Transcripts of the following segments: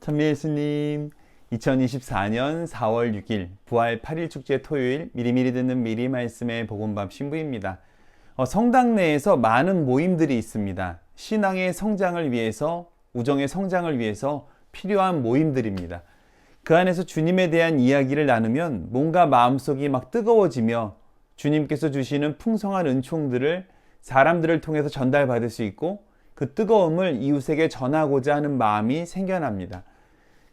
천미예수님, 2024년 4월 6일 부활 8일 축제 토요일 미리미리 듣는 미리 말씀의 복음밥 신부입니다. 어, 성당 내에서 많은 모임들이 있습니다. 신앙의 성장을 위해서, 우정의 성장을 위해서 필요한 모임들입니다. 그 안에서 주님에 대한 이야기를 나누면 뭔가 마음속이 막 뜨거워지며 주님께서 주시는 풍성한 은총들을 사람들을 통해서 전달받을 수 있고 그 뜨거움을 이웃에게 전하고자 하는 마음이 생겨납니다.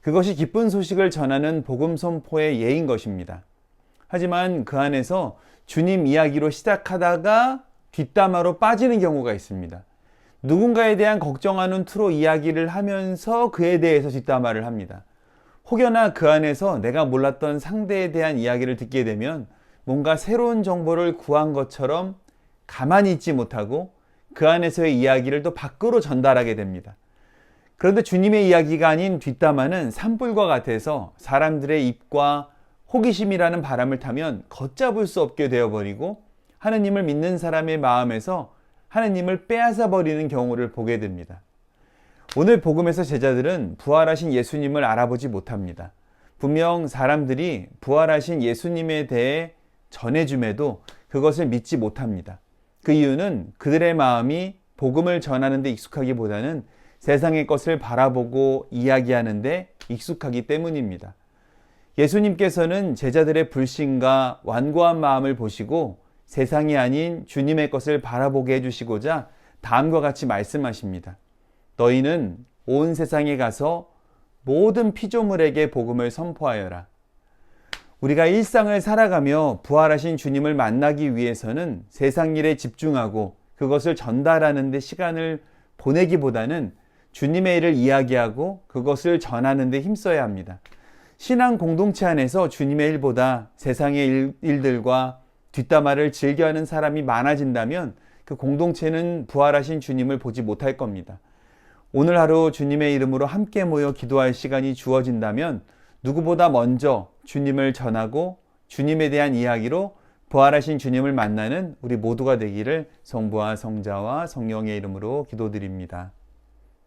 그것이 기쁜 소식을 전하는 복음 선포의 예인 것입니다. 하지만 그 안에서 주님 이야기로 시작하다가 뒷담화로 빠지는 경우가 있습니다. 누군가에 대한 걱정하는 투로 이야기를 하면서 그에 대해서 뒷담화를 합니다. 혹여나 그 안에서 내가 몰랐던 상대에 대한 이야기를 듣게 되면 뭔가 새로운 정보를 구한 것처럼 가만히 있지 못하고 그 안에서의 이야기를 또 밖으로 전달하게 됩니다. 그런데 주님의 이야기가 아닌 뒷담화는 산불과 같아서 사람들의 입과 호기심이라는 바람을 타면 걷잡을 수 없게 되어버리고 하느님을 믿는 사람의 마음에서 하느님을 빼앗아 버리는 경우를 보게 됩니다. 오늘 복음에서 제자들은 부활하신 예수님을 알아보지 못합니다. 분명 사람들이 부활하신 예수님에 대해 전해줌에도 그것을 믿지 못합니다. 그 이유는 그들의 마음이 복음을 전하는 데 익숙하기보다는 세상의 것을 바라보고 이야기하는데 익숙하기 때문입니다. 예수님께서는 제자들의 불신과 완고한 마음을 보시고 세상이 아닌 주님의 것을 바라보게 해주시고자 다음과 같이 말씀하십니다. 너희는 온 세상에 가서 모든 피조물에게 복음을 선포하여라. 우리가 일상을 살아가며 부활하신 주님을 만나기 위해서는 세상 일에 집중하고 그것을 전달하는 데 시간을 보내기보다는 주님의 일을 이야기하고 그것을 전하는 데 힘써야 합니다. 신앙 공동체 안에서 주님의 일보다 세상의 일, 들과 뒷담화를 즐겨하는 사람이 많아진다면 그 공동체는 부활하신 주님을 보지 못할 겁니다. 오늘 하루 주님의 이름으로 함께 모여 기도할 시간이 주어진다면 누구보다 먼저 주님을 전하고 주님에 대한 이야기로 부활하신 주님을 만나는 우리 모두가 되기를 성부와 성자와 성령의 이름으로 기도드립니다.